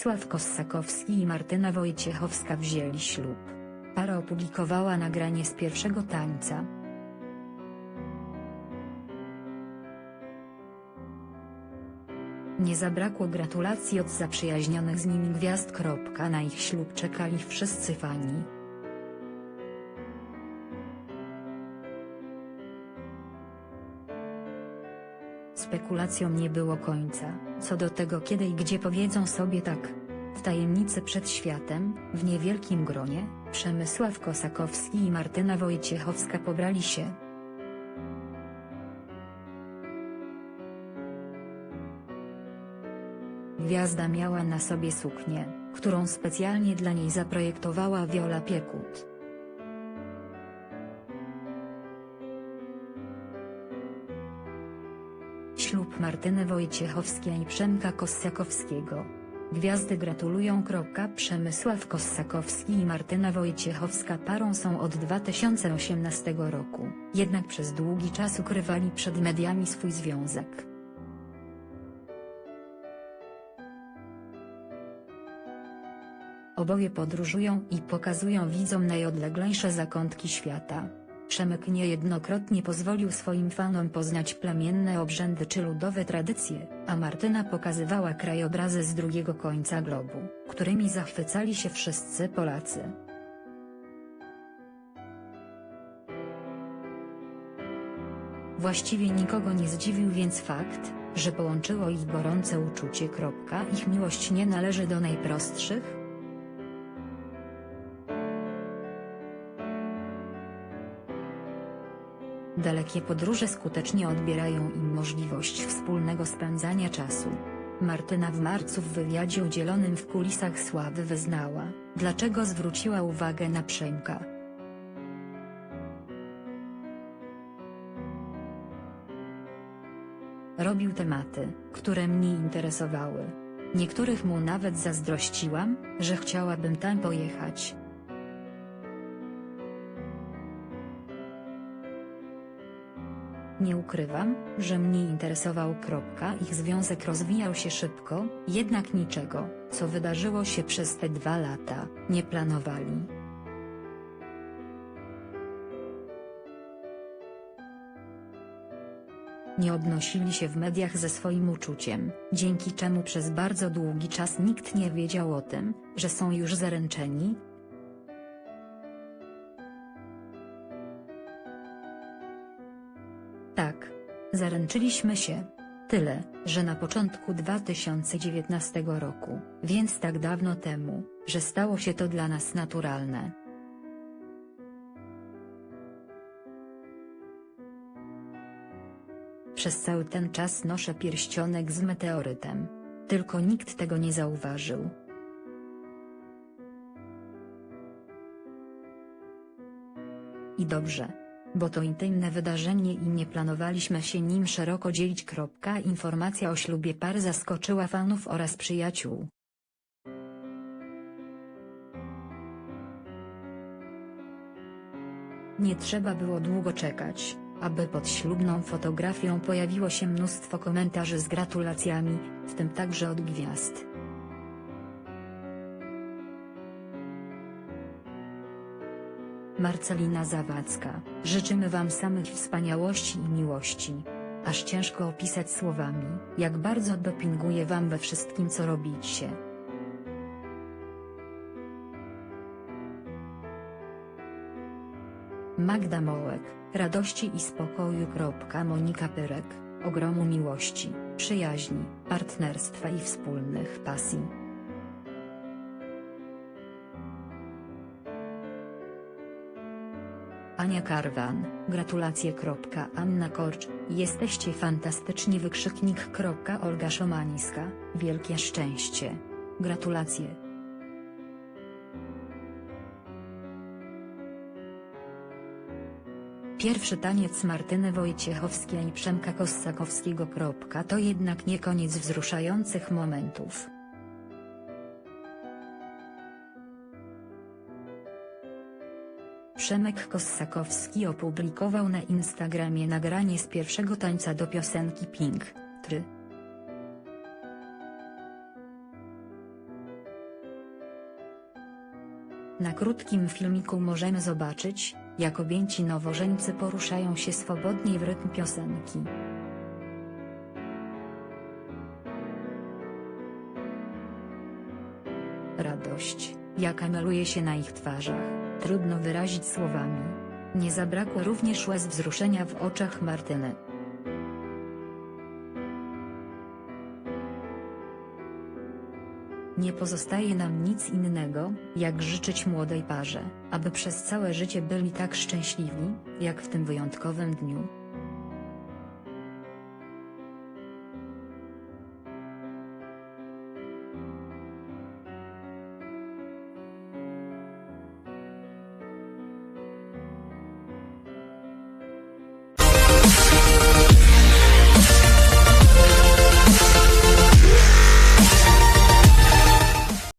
Przemysław Kossakowski i Martyna Wojciechowska wzięli ślub. Para opublikowała nagranie z pierwszego tańca. Nie zabrakło gratulacji od zaprzyjaźnionych z nimi gwiazd. Na ich ślub czekali wszyscy fani. Spekulacjom nie było końca, co do tego kiedy i gdzie powiedzą sobie tak. W tajemnicy przed światem, w niewielkim gronie, Przemysław Kosakowski i Martyna Wojciechowska pobrali się. Gwiazda miała na sobie suknię, którą specjalnie dla niej zaprojektowała Viola Piekut. Ślub Martyny Wojciechowskiej i Przemka Kossakowskiego. Gwiazdy gratulują. Przemysław Kossakowski i Martyna Wojciechowska parą są od 2018 roku, jednak przez długi czas ukrywali przed mediami swój związek. Oboje podróżują i pokazują widzom najodleglejsze zakątki świata. Przemek niejednokrotnie pozwolił swoim fanom poznać plemienne obrzędy czy ludowe tradycje, a Martyna pokazywała krajobrazy z drugiego końca globu, którymi zachwycali się wszyscy Polacy. Właściwie nikogo nie zdziwił więc fakt, że połączyło ich gorące uczucie. Ich miłość nie należy do najprostszych, Dalekie podróże skutecznie odbierają im możliwość wspólnego spędzania czasu. Martyna w marcu w wywiadzie udzielonym w kulisach sławy wyznała, dlaczego zwróciła uwagę na Przemka. Robił tematy, które mnie interesowały. Niektórych mu nawet zazdrościłam, że chciałabym tam pojechać. Nie ukrywam, że mnie interesował. Ich związek rozwijał się szybko, jednak niczego, co wydarzyło się przez te dwa lata, nie planowali. Nie odnosili się w mediach ze swoim uczuciem, dzięki czemu przez bardzo długi czas nikt nie wiedział o tym, że są już zaręczeni, Zaręczyliśmy się. Tyle, że na początku 2019 roku, więc tak dawno temu, że stało się to dla nas naturalne. Przez cały ten czas noszę pierścionek z meteorytem. Tylko nikt tego nie zauważył. I dobrze. Bo to intymne wydarzenie i nie planowaliśmy się nim szeroko dzielić. Informacja o ślubie par zaskoczyła fanów oraz przyjaciół. Nie trzeba było długo czekać, aby pod ślubną fotografią pojawiło się mnóstwo komentarzy z gratulacjami, w tym także od gwiazd. Marcelina Zawadzka, życzymy Wam samych wspaniałości i miłości. Aż ciężko opisać słowami, jak bardzo dopinguje Wam we wszystkim co robicie. Magda Mołek, radości i spokoju. Monika Pyrek, ogromu miłości, przyjaźni, partnerstwa i wspólnych pasji. Ania Karwan, gratulacje. Anna Korcz, jesteście fantastyczni wykrzyknik. Olga Szomaniska, wielkie szczęście. Gratulacje. Pierwszy taniec Martyny Wojciechowskiej i Przemka Kossakowskiego. To jednak nie koniec wzruszających momentów. Przemek Kossakowski opublikował na Instagramie nagranie z pierwszego tańca do piosenki Pink, Try. Na krótkim filmiku możemy zobaczyć, jak objęci nowożeńcy poruszają się swobodnie w rytm piosenki. Radość, jaka maluje się na ich twarzach, trudno wyrazić słowami. Nie zabrakło również łez wzruszenia w oczach Martyny. Nie pozostaje nam nic innego, jak życzyć młodej parze, aby przez całe życie byli tak szczęśliwi, jak w tym wyjątkowym dniu.